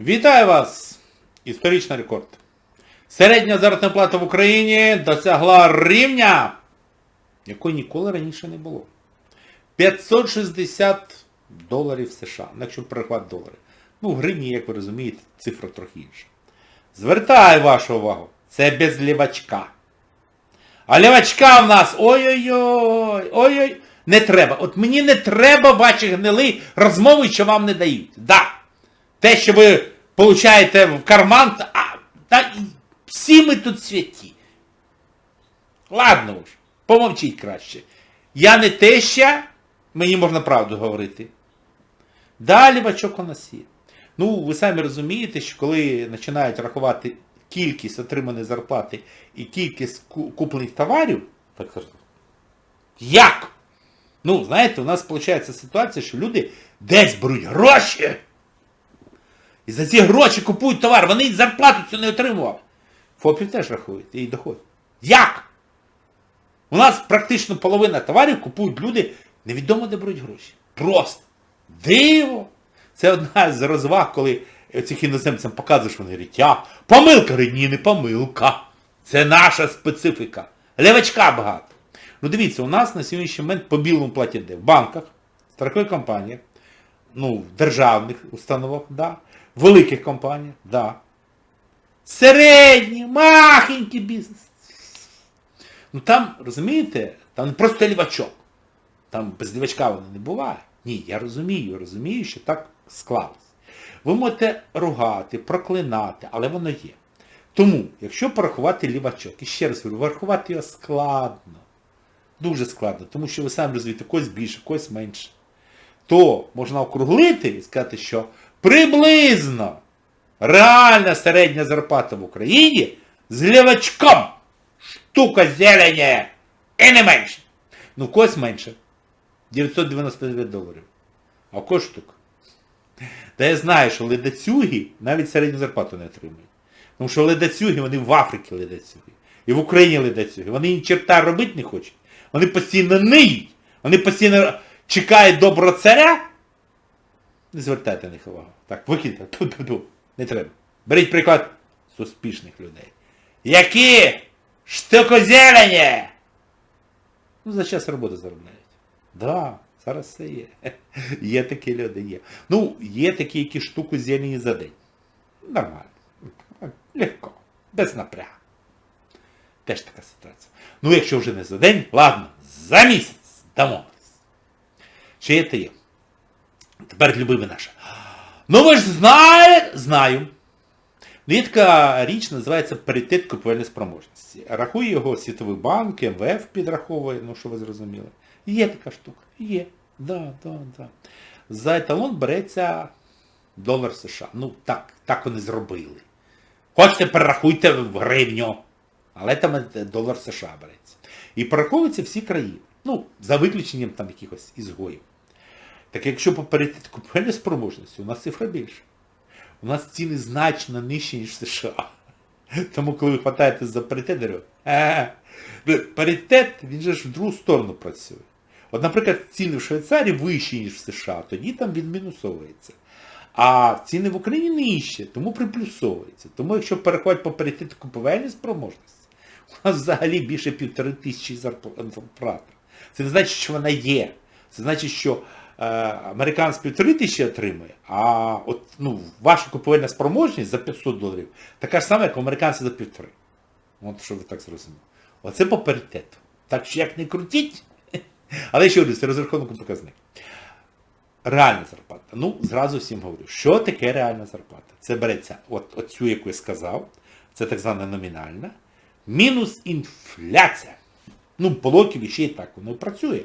Вітаю вас! Історичний рекорд. Середня заробітна плата в Україні досягла рівня, якої ніколи раніше не було. 560 доларів США, ну, якщо перехват долари. Ну, в гривні, як ви розумієте, цифра трохи інша. Звертаю вашу увагу, це без лівачка. А лівачка в нас ой-ой-ой, ой-ой, не треба. От мені не треба ваші гнили розмови, що вам не дають. Да. Те, що ви получаєте в карман, а, та всі ми тут святі. Ладно уж, помовчіть краще. Я не теща, мені можна правду говорити. Далі бачок у нас є. Ну, ви самі розумієте, що коли починають рахувати кількість отриманої зарплати і кількість куплених товарів, так кажуть, як? Ну, знаєте, у нас виходить ситуація, що люди десь беруть гроші. І за ці гроші купують товар, вони зарплату цю не отримували. ФОПів теж рахують і доход. Як? У нас практично половина товарів купують люди, невідомо де беруть гроші. Просто. Диво! Це одна з розваг, коли цих іноземцям показуєш, вони говорять, я, помилка, Говорю, ні, не помилка. Це наша специфіка. Левачка багато. Ну дивіться, у нас на сьогоднішній момент по білому платять де? В банках, страхових компаніях, ну, в державних установах, да, великих компаніях, да. Середній, махенький бізнес. Ну там, розумієте, там не просто лівачок. Там без лівачка воно не буває. Ні, я розумію, розумію, що так склалось. Ви можете ругати, проклинати, але воно є. Тому, якщо порахувати лівачок, і ще раз говорю, порахувати його складно. Дуже складно, тому що ви самі розумієте, когось більше, когось менше. То можна округлити і сказати, що приблизно реальна середня зарплата в Україні з лівачком штука зелені і не менше. Ну, в когось менше. 999 доларів. А в когось штук. Та я знаю, що ледацюги навіть середню зарплату не отримують. Тому що ледацюги, вони в Африці ледацюги. І в Україні ледацюги. Вони ні черта робити не хочуть. Вони постійно ниють. Вони постійно чекають доброго царя. Не звертайте на них увагу. Так, викиньте. Ту-ту-ту. Не треба. Беріть приклад з успішних людей. Які штукозелені! Ну, за час роботи заробляють. Да, зараз це є. Є такі люди, є. Ну, є такі, які штуку зелені за день. Нормально. Легко. Без напрягу. Теж така ситуація. Ну, якщо вже не за день, ладно, за місяць дамо. Ще є те є. Тепер любиме наше. Ну ви ж знаєте, знаю. Є така річ, називається паритет купівельної спроможності. Рахує його Світовий банк, МВФ підраховує, ну що ви зрозуміли. Є така штука. Є. Да, да, да. За еталон береться долар США. Ну так, так вони зробили. Хочете, перерахуйте в гривню. Але там долар США береться. І пораховуються всі країни. Ну, за виключенням там якихось ізгоїв. Так якщо по паритету купівельної спроможності, у нас цифра більша. У нас ціни значно нижчі, ніж в США. Тому коли ви хватаєте за паритет, я говорю, «Е, ну, паритет, він же ж в другу сторону працює. От, наприклад, ціни в Швейцарії вищі, ніж в США, тоді там він мінусовується. А ціни в Україні нижчі, тому приплюсовується. Тому якщо переходить по паритету купівельної спроможності, у нас взагалі більше півтори тисячі зарплат. Це не значить, що вона є. Це значить, що американець півтори тисячі отримує, а от, ну, ваша купівельна спроможність за 500 доларів така ж сама, як у американця за півтори. От що ви так зрозуміли. Оце по паритету. Так що як не крутіть, але ще говорю, це розрахунок показник. Реальна зарплата. Ну, зразу всім говорю, що таке реальна зарплата? Це береться от, от цю, яку я сказав, це так звана номінальна, мінус інфляція. Ну, по логіки ще і так воно працює.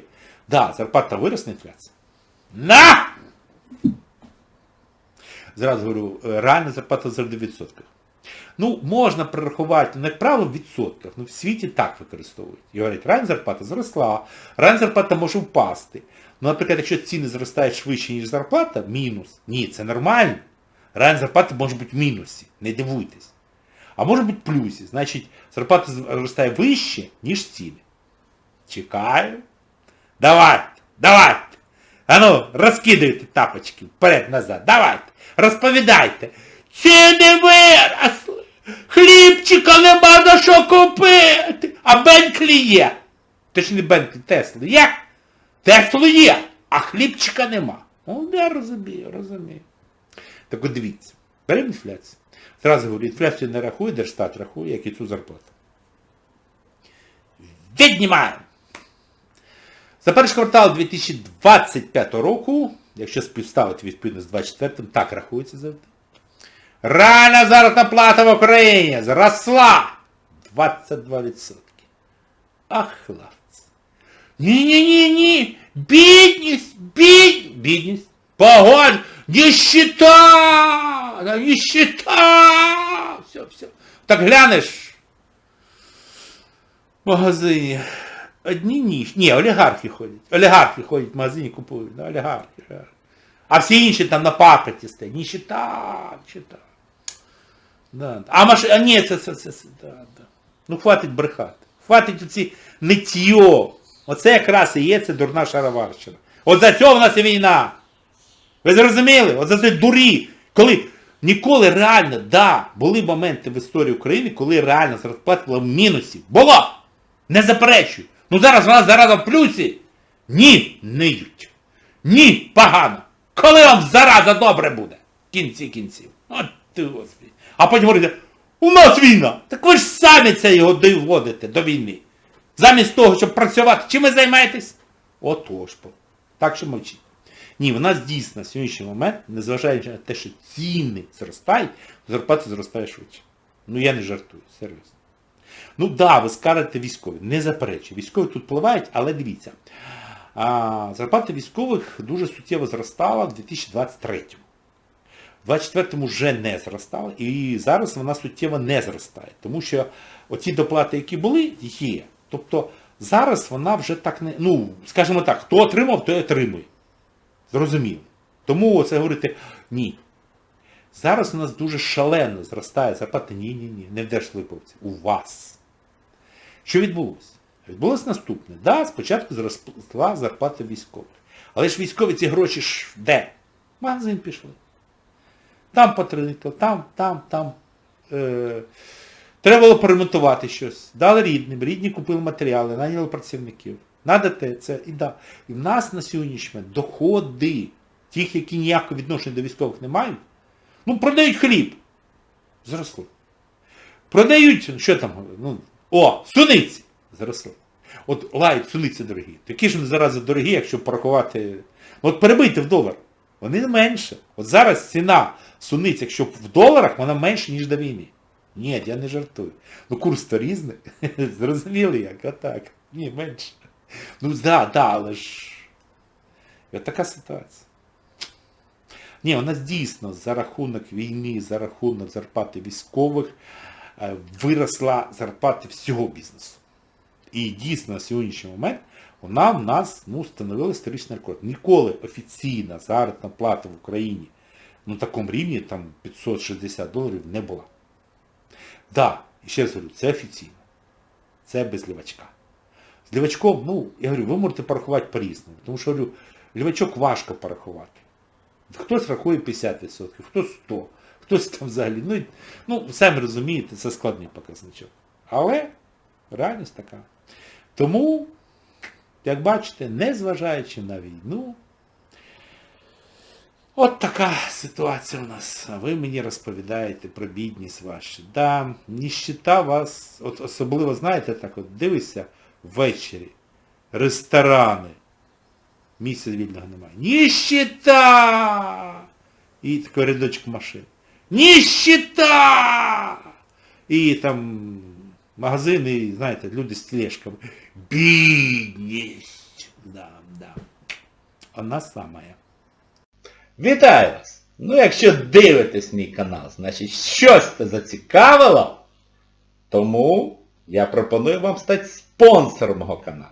Да, зарплата виросла, інфляція. На! Зразу говорю, е, реальна зарплата завжди в відсотках. Ну, можна прорахувати, ну, як правило, в відсотках. Ну, в світі так використовують. І говорять, реальна зарплата зросла, реальна зарплата може впасти. Ну, наприклад, якщо ціни зростають швидше, ніж зарплата, мінус. Ні, це нормально. Реальна зарплата може бути в мінусі. Не дивуйтесь. А може бути в плюсі. Значить, зарплата зростає вище, ніж ціни. Чекаю. Давайте, давайте. Ану, розкидайте тапочки вперед-назад. Давайте. Розповідайте. Ціни виросли. Хлібчика нема на що купити. А Бентлі є. Ж не Бентлі, Тесли є? Тесло є, а хлібчика нема. Ну, я розумію, розумію. Так от дивіться, беремо інфляцію. Зразу говорю, інфляцію не рахує, Держстат рахує, як і цю зарплату. Віднімаємо! За перший квартал 2025 року, якщо співставити відповідно з 24 так рахується завжди. Реальна заробітна плата в Україні зросла 22%. Ах, хлопці. Ні-ні-ні-ні. Бідність, бідність, бідність. Погодь, нищета, нищета. Все, все. Так глянеш в магазині. Одні ніж. Ні, олігархи ходять. Олігархи ходять в магазині, купують. Да, олігархи, олігархи. А всі інші там на папаті стоять. Нищета, нищета. Да. А маш... А ні, це, це, це, це, да, да. Ну хватить брехати. Хватить оці ниттyo. Оце якраз і є це дурна шароварщина. От за цього в нас і війна. Ви зрозуміли? От за це дурі. Коли ніколи реально, да, були моменти в історії України, коли реально зарплата була в мінусі. Було! Не заперечую. Ну зараз вона зараза в плюсі. Ні, ниють. Ні, погано. Коли вам зараза добре буде? Кінці кінців. От ти господи. А потім говорите, у нас війна. Так ви ж самі це його доводите до війни. Замість того, щоб працювати, чим ви займаєтесь? Отож. Так що мовчіть. Ні, в нас дійсно на сьогоднішній момент, незважаючи на те, що ціни зростають, зарплата зростає швидше. Ну я не жартую, серйозно. Ну так, да, ви скажете військові, не заперечую. Військові тут впливають, але дивіться. А, зарплата військових дуже суттєво зростала в 2023 в 24-му вже не зростала, і зараз вона суттєво не зростає. Тому що оці доплати, які були, є. Тобто зараз вона вже так не... Ну, скажімо так, хто отримав, той отримує. Зрозуміло. Тому це говорити ні. Зараз у нас дуже шалено зростає зарплата. Ні-ні-ні, не в держслужбовці. У вас. Що відбулося? Відбулося наступне. Да, спочатку зросла зарплата військових. Але ж військові ці гроші ж де? В магазин пішли. Там потрібно, там, там, там. Е, треба було поремонтувати щось. Дали рідним, рідні купили матеріали, наняли працівників. Надо те, це і да. І в нас на сьогоднішній момент доходи, тих, які ніякого відношення до військових не мають, ну, продають хліб. Зросли. Продають, що там, ну, о, суниці. Зросли. От лають суниці дорогі. Такі ж вони зараз дорогі, якщо порахувати. От перебийте в долар. Вони менше. От зараз ціна суниць, якщо в доларах, вона менше, ніж до війни. Ні, я не жартую. Ну курс то різний. Зрозуміли як? Отак. Ні, менше. Ну да, да, але ж... От така ситуація. Ні, у нас дійсно за рахунок війни, за рахунок зарплати військових е, виросла зарплата всього бізнесу. І дійсно на сьогоднішній момент вона в нас ну, становила історичний рекорд. Ніколи офіційна заробітна плата в Україні на такому рівні, там 560 доларів, не була. Так, да, ще раз говорю, це офіційно. Це без лівачка. З лівачком, ну, я говорю, ви можете порахувати по-різному. Тому що говорю, лівачок важко порахувати. Хтось рахує 50%, хтось 100%, хтось там взагалі. Ну, ну самі розумієте, це складний показничок. Але реальність така. Тому, як бачите, незважаючи на війну, от така ситуація у нас. Ви мені розповідаєте про бідність вашу. Да, ніщита вас, от особливо, знаєте, так от дивишся ввечері, ресторани. Місця вільного немає. Ніщита! І такий рядочок машин. Ніщита! І там магазини, знаєте, люди з тележками. Бідність. Да, да. Вона самая. Вітаю вас! Ну якщо дивитесь мій канал, значить щось це зацікавило, тому я пропоную вам стати спонсором мого каналу.